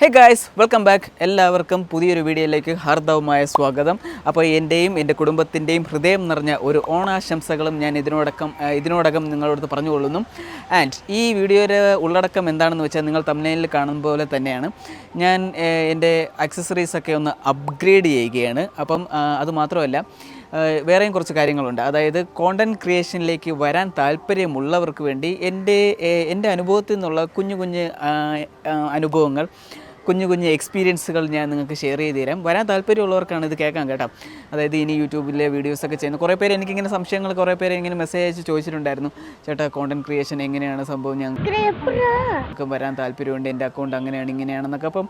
Hey guys welcome back എല്ലാവർക്കും പുതിയൊരു വീഡിയോയിലേക്ക് ഹാർദവമായ സ്വാഗതം. അപ്പോൾ എന്റെയും എന്റെ കുടുംബത്തിന്റെയും ഹൃദയം നിറഞ്ഞ ഒരു ഓണാശംസകളും ഞാൻ ഇതിനോടക്കം ഇതിനോടകം നിങ്ങളോട് പറഞ്ഞുകൊള്ളുന്നു. ആൻഡ് ഈ വീഡിയോയുടെ ഉള്ളടക്കം എന്താണെന്ന് വെച്ചാൽ നിങ്ങൾ തമിഴ്നയിൽ കാണുന്ന പോലെ തന്നെയാണ്. ഞാൻ എന്റെ ആക്സസറീസൊക്കെ ഒന്ന് അപ്ഗ്രേഡ് ചെയ്യുകയാണ്. അപ്പം അതുമാത്രമല്ല വേറെയും കുറച്ച് കാര്യങ്ങളുണ്ട്. അതായത് കോണ്ടന്റ് ക്രിയേഷനിലേക്ക് വരാൻ താല്പര്യമുള്ളവർക്ക് വേണ്ടി എന്റെ എന്റെ അനുഭവത്തിൽ നിന്നുള്ള കുഞ്ഞു കുഞ്ഞ് അനുഭവങ്ങൾ കുഞ്ഞു കുഞ്ഞു എക്സ്പീരിയൻസുകൾ ഞാൻ നിങ്ങൾക്ക് ഷെയർ ചെയ്ത് തരാം വരാൻ താല്പര്യമുള്ളവർക്കാണ് ഇത് കേൾക്കാൻ കേട്ടോ. അതായത് ഇനി യൂട്യൂബിലെ വീഡിയോസൊക്കെ ചെയ്യുന്ന കുറേ പേര് എനിക്കിങ്ങനെ സംശയങ്ങൾ കുറേ പേര് ഇങ്ങനെ മെസ്സേജ് അയച്ച് ചോദിച്ചിട്ടുണ്ടായിരുന്നു. ചേട്ടാ കോണ്ടന്റ് ക്രിയേഷൻ എങ്ങനെയാണ് സംഭവം? ഞങ്ങൾക്ക് വരാൻ താല്പര്യമുണ്ട്. എന്റെ അക്കൗണ്ട് അങ്ങനെയാണ് ഇങ്ങനെയാണെന്നൊക്കെ. അപ്പം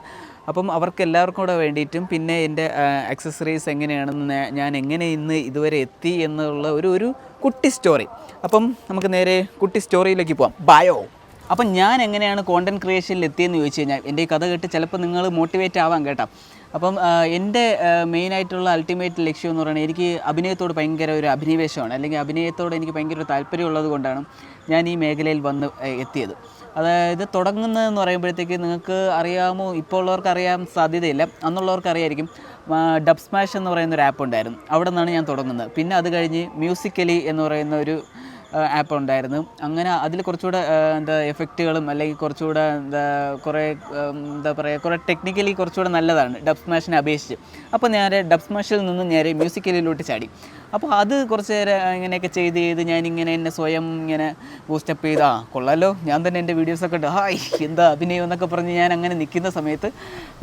അപ്പം അവർക്ക് എല്ലാവർക്കും കൂടെ വേണ്ടിയിട്ടും പിന്നെ എന്റെ അക്സസറീസ് എങ്ങനെയാണെന്ന് ഞാൻ എങ്ങനെ ഇന്ന് ഇതുവരെ എത്തി എന്നുള്ള ഒരു ഒരു കുട്ടി സ്റ്റോറി അപ്പം നമുക്ക് നേരെ കുട്ടി സ്റ്റോറിയിലേക്ക് പോവാം. ബയോ അപ്പം ഞാൻ എങ്ങനെയാണ് കോണ്ടന്റ് ക്രിയേഷനിൽ എത്തിയെന്ന് ചോദിച്ചു കഴിഞ്ഞാൽ എന്റെ ഈ കഥ കേട്ട് ചിലപ്പോൾ നിങ്ങൾ മോട്ടിവേറ്റ് ആവാൻ കേട്ടോ. അപ്പം എന്റെ മെയിനായിട്ടുള്ള അൾട്ടിമേറ്റ് ലക്ഷ്യം എന്ന് പറയുന്നത് എനിക്ക് അഭിനയത്തോട് ഭയങ്കര ഒരു അഭിനിവേശമാണ്. അല്ലെങ്കിൽ അഭിനയത്തോട് എനിക്ക് ഭയങ്കര താല്പര്യമുള്ളത് കൊണ്ടാണ് ഞാൻ ഈ മേഖലയിൽ വന്ന് എത്തിയത്. അതായത് തുടങ്ങുന്നതെന്ന് പറയുമ്പോഴത്തേക്ക് നിങ്ങൾക്ക് അറിയാമോ? ഇപ്പോൾ ഉള്ളവർക്ക് അറിയാൻ സാധ്യതയില്ല. അന്നുള്ളവർക്ക് അറിയായിരിക്കും. ഡബ് സ്മാഷ് എന്ന് പറയുന്ന ഒരു ആപ്പ് ഉണ്ടായിരുന്നു. അവിടെ നിന്നാണ് ഞാൻ തുടങ്ങുന്നത്. പിന്നെ അത് കഴിഞ്ഞ് മ്യൂസിക്കലി എന്ന് പറയുന്ന ഒരു ആപ്പ് ഉണ്ടായിരുന്നു. അങ്ങനെ അതിൽ കുറച്ചുകൂടെ എന്താ എഫക്റ്റുകളും അല്ലെങ്കിൽ കുറച്ചുകൂടെ എന്താ കുറേ എന്താ പറയുക കുറേ ടെക്നിക്കലി കുറച്ചുകൂടെ നല്ലതാണ് ഡബ് സ്മാഷിനെ അപേക്ഷിച്ച്. അപ്പോൾ നേരെ ഡബ് സ്മാഷിൽ നിന്ന് നേരെ മ്യൂസിക്കലിലോട്ട് ചാടി. അപ്പോൾ അത് കുറച്ച് നേരം ഇങ്ങനെയൊക്കെ ചെയ്ത് ചെയ്ത് ഞാനിങ്ങനെ എന്നെ സ്വയം ഇങ്ങനെ ബൂസ്റ്റപ്പ് ചെയ്ത് ആ കൊള്ളാലോ ഞാൻ തന്നെ എന്റെ വീഡിയോസൊക്കെ ഉണ്ട് ഹായ് എന്താ അഭിനയം എന്നൊക്കെ പറഞ്ഞ് ഞാൻ അങ്ങനെ നിൽക്കുന്ന സമയത്ത്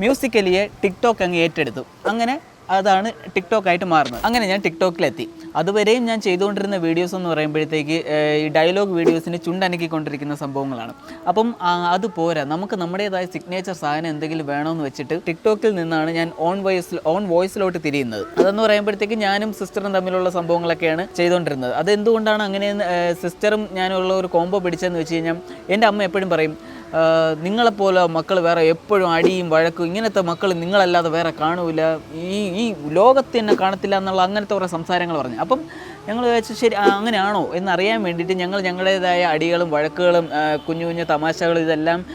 മ്യൂസിക്കലിയെ ടിക്ടോക്ക് അങ്ങ് ഏറ്റെടുത്തു. അങ്ങനെ അതാണ് ടിക്ടോക്ക് ആയിട്ട് മാറുന്നത്. അങ്ങനെ ഞാൻ ടിക്ടോക്കിലെത്തി അതുവരെയും ഞാൻ ചെയ്തുകൊണ്ടിരുന്ന വീഡിയോസ് എന്ന് പറയുമ്പോഴത്തേക്ക് ഈ ഡയലോഗ് വീഡിയോസിന് ചുണ്ടനക്കിക്കൊണ്ടിരിക്കുന്ന സംഭവങ്ങളാണ്. അപ്പം അത് പോരാ. നമുക്ക് നമ്മുടേതായ സിഗ്നേച്ചർ സാധനം എന്തെങ്കിലും വേണമെന്ന് വെച്ചിട്ട് ടിക്ടോക്കിൽ നിന്നാണ് ഞാൻ ഓൺ വോയിസ് ഓൺ വോയിസിലോട്ട് തിരിയുന്നത്. അതെന്ന് പറയുമ്പോഴത്തേക്ക് ഞാനും സിസ്റ്ററും തമ്മിലുള്ള സംഭവങ്ങളൊക്കെയാണ് ചെയ്തുകൊണ്ടിരുന്നത്. അത് എന്തുകൊണ്ടാണ് അങ്ങനെ സിസ്റ്ററും ഞാനുള്ള ഒരു കോംബോ പിടിച്ചതെന്ന് വെച്ച് കഴിഞ്ഞാൽ എന്റെ അമ്മ എപ്പോഴും പറയും നിങ്ങളെപ്പോലെ മക്കൾ വേറെ എപ്പോഴും അടിയും വഴക്കും ഇങ്ങനത്തെ മക്കൾ നിങ്ങളല്ലാതെ വേറെ കാണൂല. ഈ ഈ ലോകത്ത് തന്നെ കാണത്തില്ല എന്നുള്ള അങ്ങനത്തെ കുറേ സംസാരങ്ങൾ പറഞ്ഞു. അപ്പം ഞങ്ങൾ വിചാരിച്ചു ശരി അങ്ങനെയാണോ എന്നറിയാൻ വേണ്ടിയിട്ട് ഞങ്ങൾ ഞങ്ങളുടേതായ അടികളും വഴക്കുകളും കുഞ്ഞു കുഞ്ഞു തമാശകളും ഇതെല്ലാം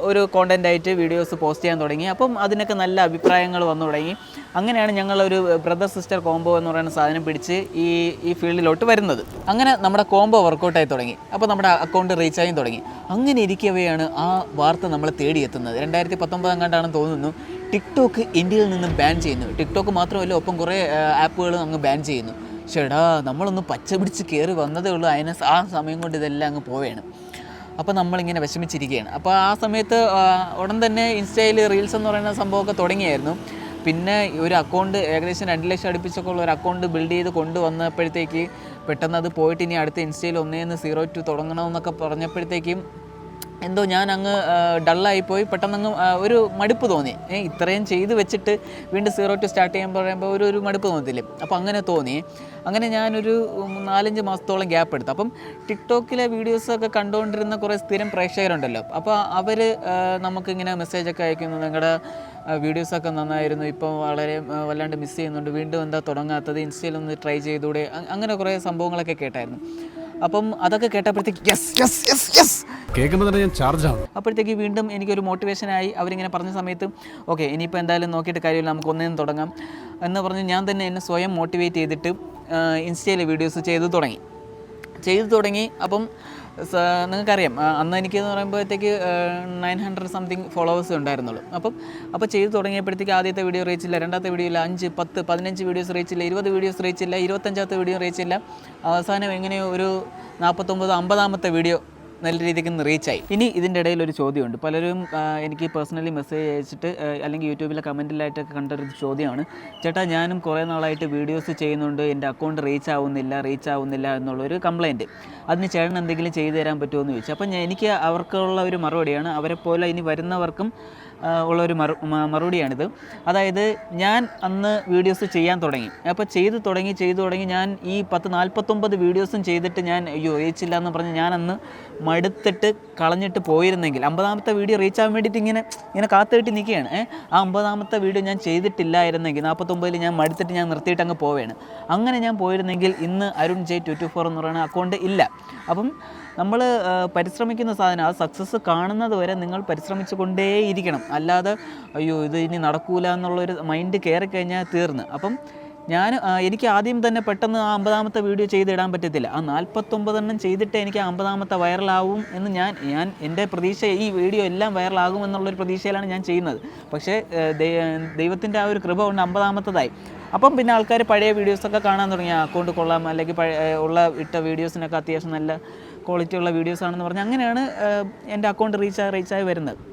ഒരു കോണ്ടന്റ് ആയിട്ട് വീഡിയോസ് പോസ്റ്റ് ചെയ്യാൻ തുടങ്ങി. അപ്പം അതിനൊക്കെ നല്ല അഭിപ്രായങ്ങൾ വന്നു തുടങ്ങി. അങ്ങനെയാണ് ഞങ്ങളൊരു ബ്രദർ സിസ്റ്റർ കോംബോ എന്ന് പറയുന്ന സാധനം പിടിച്ച് ഈ ഈ ഫീൽഡിലോട്ട് വരുന്നത്. അങ്ങനെ നമ്മുടെ കോംബോ വർക്കൗട്ടായി തുടങ്ങി. അപ്പോൾ നമ്മുടെ അക്കൗണ്ട് റീച്ച് ആയി തുടങ്ങി. അങ്ങനെ ഇരിക്കവെയാണ് ആ വാർത്ത നമ്മളെ തേടിയെത്തുന്നത്. രണ്ടായിരത്തി പത്തൊമ്പതാം കണ്ടാണെന്ന് തോന്നുന്നു ടിക്ടോക്ക് ഇന്ത്യയിൽ നിന്നും ബാൻ ചെയ്യുന്നു. ടിക്ടോക്ക് മാത്രമല്ല ഒപ്പം കുറേ ആപ്പുകളും അങ്ങ് ബാൻ ചെയ്യുന്നു. ചേടാ നമ്മളൊന്ന് പച്ച പിടിച്ച് കയറി വന്നതേ ഉള്ളൂ. അതിനെ ആ സമയം കൊണ്ട് ഇതെല്ലാം അങ്ങ് പോവുകയാണ് അപ്പോൾ നമ്മളിങ്ങനെ വിഷമിച്ചിരിക്കുകയാണ്. അപ്പോൾ ആ സമയത്ത് ഉടൻ തന്നെ ഇൻസ്റ്റയിൽ റീൽസ് എന്ന് പറയുന്ന സംഭവമൊക്കെ തുടങ്ങിയായിരുന്നു. പിന്നെ ഒരു അക്കൗണ്ട് ഏകദേശം രണ്ട് ലക്ഷം അടുപ്പിച്ചൊക്കെ ഉള്ള ഒരു അക്കൗണ്ട് ബിൽഡ് ചെയ്ത് കൊണ്ടുവന്നപ്പോഴത്തേക്ക് പെട്ടെന്ന് അത് പോയിട്ട് ഇനി അടുത്ത ഇൻസ്റ്റയിൽ ഒന്നേന്ന് സീറോ ടു തുടങ്ങണമെന്നൊക്കെ പറഞ്ഞപ്പോഴത്തേക്കും എന്തോ ഞാൻ അങ്ങ് ഡള്ളായി പോയി പെട്ടെന്ന് അങ്ങ് ഒരു മടുപ്പ് തോന്നി. ഇത്രയും ചെയ്ത് വെച്ചിട്ട് വീണ്ടും സീറോ ടു സ്റ്റാർട്ട് ചെയ്യാൻ പറയുമ്പോൾ ഒരു ഒരു മടുപ്പ് തോന്നത്തില്ലേ? അപ്പോൾ അങ്ങനെ തോന്നി. അങ്ങനെ ഞാനൊരു നാലഞ്ച് മാസത്തോളം ഗ്യാപ്പ് എടുത്തു. അപ്പം ടിക്ടോക്കിലെ വീഡിയോസൊക്കെ കണ്ടുകൊണ്ടിരുന്ന കുറേ സ്ഥിരം പ്രേക്ഷകരുണ്ടല്ലോ. അപ്പോൾ അവർ നമുക്കിങ്ങനെ മെസ്സേജൊക്കെ അയക്കുന്നു. നിങ്ങളുടെ വീഡിയോസൊക്കെ നന്നായിരുന്നു. ഇപ്പോൾ വളരെ വല്ലാണ്ട് മിസ് ചെയ്യുന്നുണ്ട്. വീണ്ടും എന്താ തുടങ്ങാത്തത്? ഇൻസ്റ്റയിൽ ഒന്ന് ട്രൈ ചെയ്തുകൂടെ അങ്ങനെ കുറേ സംഭവങ്ങളൊക്കെ കേട്ടായിരുന്നു. അപ്പം അതൊക്കെ കേട്ടപ്പോഴത്തേക്ക് യെസ് യെസ് യെസ് യെസ് കേൾക്കുമ്പോൾ തന്നെ ഞാൻ ചാർജ് ആവും അപ്പോഴത്തേക്ക് വീണ്ടും എനിക്കൊരു മോട്ടിവേഷനായി അവരിങ്ങനെ പറഞ്ഞ സമയത്ത് ഓക്കെ ഇനിയിപ്പോൾ എന്തായാലും നോക്കിയിട്ട് കാര്യമില്ല നമുക്ക് ഒന്നേന്ന് തുടങ്ങാം. എന്ന് പറഞ്ഞ് ഞാൻ തന്നെ എന്നെ സ്വയം മോട്ടിവേറ്റ് ചെയ്തിട്ട് ഇൻസ്റ്റയിലെ വീഡിയോസ് ചെയ്തു തുടങ്ങി. ചെയ്തു തുടങ്ങി. അപ്പം നിങ്ങൾക്കറിയാം അന്ന് എനിക്ക് എന്ന് പറയുമ്പോഴത്തേക്ക് നയൻ ഹൺഡ്രഡ് സംതിങ് ഫോളോവേഴ്സ് ഉണ്ടായിരുന്നുള്ളൂ. അപ്പം അപ്പോൾ ചെയ്തു തുടങ്ങിയപ്പോഴത്തേക്ക് ആദ്യത്തെ വീഡിയോ റീച്ചില്ല രണ്ടാമത്തെ വീഡിയോ ഇല്ല അഞ്ച് പത്ത് പതിനഞ്ച് വീഡിയോസ് റീച്ചില്ല ഇരുപത് വീഡിയോസ് റീച്ചില്ല ഇരുപത്തഞ്ചാമത്തെ വീഡിയോ റീച്ചില്ല അവസാനം എങ്ങനെയോ ഒരു നാൽപ്പത്തൊമ്പത് അമ്പതാമത്തെ വീഡിയോ നല്ല രീതിക്ക് റീച്ചായി ഇനി ഇതിന്റെ ഇടയിൽ ഒരു ചോദ്യമുണ്ട്. പലരും എനിക്ക് പേഴ്സണലി മെസ്സേജ് അയച്ചിട്ട് അല്ലെങ്കിൽ യൂട്യൂബിലെ കമന്റിലായിട്ടൊക്കെ കണ്ടൊരു ചോദ്യമാണ്. ചേട്ടാ ഞാനും കുറേ നാളായിട്ട് വീഡിയോസ് ചെയ്യുന്നുണ്ട്. എന്റെ അക്കൗണ്ട് റീച്ച് ആവുന്നില്ല റീച്ച് ആവുന്നില്ല എന്നുള്ളൊരു കംപ്ലയിന്റ് അതിന് ചേട്ടൻ എന്തെങ്കിലും ചെയ്തു തരാൻ പറ്റുമോ എന്ന് ചോദിച്ചു. അപ്പം ഞാൻ എനിക്ക് അവർക്കുള്ള ഒരു മറുപടിയാണ്. അവരെ പോലെ ഇനി വരുന്നവർക്കും ഉള്ള ഒരു മറു മറുപടിയാണിത്. അതായത് ഞാൻ അന്ന് വീഡിയോസ് ചെയ്യാൻ തുടങ്ങി. അപ്പോൾ ചെയ്തു തുടങ്ങി ചെയ്തു തുടങ്ങി ഞാൻ ഈ പത്ത് നാൽപ്പത്തൊമ്പത് വീഡിയോസും ചെയ്തിട്ട് ഞാൻ അയ്യോ ഏച്ചില്ല എന്ന് പറഞ്ഞ് ഞാൻ അന്ന് മടുത്തിട്ട് കളഞ്ഞിട്ട് പോയിരുന്നെങ്കിൽ അമ്പതാമത്തെ വീഡിയോ റീച്ച് ആവാൻ വേണ്ടിയിട്ട് ഇങ്ങനെ ഇങ്ങനെ കാത്തുകെട്ടി നിൽക്കുകയാണ്. ആ അമ്പതാമത്തെ വീഡിയോ ഞാൻ ചെയ്തിട്ടില്ലായിരുന്നെങ്കിൽ നാൽപ്പത്തൊമ്പതിൽ ഞാൻ മടുത്തിട്ട് ഞാൻ നിർത്തിയിട്ട് അങ്ങ് പോവുകയാണ് അങ്ങനെ ഞാൻ പോയിരുന്നെങ്കിൽ ഇന്ന് Arun J two two four എന്ന് പറയുന്ന അക്കൗണ്ട് ഇല്ല. അപ്പം നമ്മൾ പരിശ്രമിക്കുന്ന സാധനം ആ സക്സസ് കാണുന്നത് വരെ നിങ്ങൾ പരിശ്രമിച്ചു കൊണ്ടേയിരിക്കണം അല്ലാതെ അയ്യോ ഇത് ഇനി നടക്കൂല എന്നുള്ളൊരു മൈൻഡ് കയറി കഴിഞ്ഞാൽ തീർന്ന്. അപ്പം ഞാൻ എനിക്ക് ആദ്യം തന്നെ പെട്ടെന്ന് ആ അമ്പതാമത്തെ വീഡിയോ ചെയ്തിടാൻ പറ്റത്തില്ല. ആ നാൽപ്പത്തൊമ്പതെണ്ണം ചെയ്തിട്ട് എനിക്ക് അമ്പതാമത്തെ വൈറലാവും എന്ന് ഞാൻ ഞാൻ എന്റെ പ്രതീക്ഷ ഈ വീഡിയോ എല്ലാം വൈറലാകും എന്നുള്ളൊരു പ്രതീക്ഷയിലാണ് ഞാൻ ചെയ്യുന്നത്. പക്ഷേ ദൈവത്തിന്റെ ആ ഒരു കൃപ കൊണ്ട് അമ്പതാമത്തതായി. അപ്പം പിന്നെ ആൾക്കാർ പഴയ വീഡിയോസൊക്കെ കാണാൻ തുടങ്ങി. അക്കൗണ്ട് കൊള്ളാം അല്ലെങ്കിൽ ഉള്ള ഇട്ട വീഡിയോസിനൊക്കെ അത്യാവശ്യം നല്ല ക്വാളിറ്റി ഉള്ള വീഡിയോസ് ആണെന്ന് പറഞ്ഞ് അങ്ങനെയാണ് എന്റെ അക്കൗണ്ട് റീച്ച് റീച്ചായി വരുന്നത്.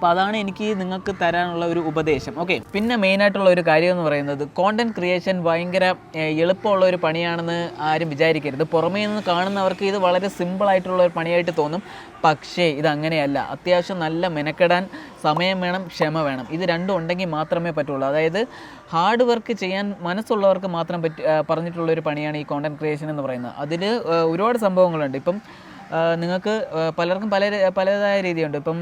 അപ്പോൾ അതാണ് എനിക്ക് നിങ്ങൾക്ക് തരാനുള്ള ഒരു ഉപദേശം. ഓക്കെ പിന്നെ മെയിനായിട്ടുള്ള ഒരു കാര്യം എന്ന് പറയുന്നത് കോണ്ടന്റ് ക്രിയേഷൻ ഭയങ്കര എളുപ്പമുള്ള ഒരു പണിയാണെന്ന് ആരും വിചാരിക്കരുത്. പുറമേ നിന്ന് കാണുന്നവർക്ക് ഇത് വളരെ സിമ്പിൾ ആയിട്ടുള്ള ഒരു പണിയായിട്ട് തോന്നും. പക്ഷേ ഇതങ്ങനെയല്ല അത്യാവശ്യം നല്ല മെനക്കെടാൻ സമയം വേണം ക്ഷമ വേണം. ഇത് രണ്ടും ഉണ്ടെങ്കിൽ മാത്രമേ പറ്റുള്ളൂ. അതായത് ഹാർഡ് വർക്ക് ചെയ്യാൻ മനസ്സുള്ളവർക്ക് മാത്രം പറ്റി പറഞ്ഞിട്ടുള്ള ഒരു പണിയാണ് ഈ കോണ്ടന്റ് ക്രിയേഷൻ എന്ന് പറയുന്നത്. അതിൽ ഒരുപാട് സംഭവങ്ങളുണ്ട്. ഇപ്പം നിങ്ങൾക്ക് പലർക്കും പല പലതായ രീതിയുണ്ട്. ഇപ്പം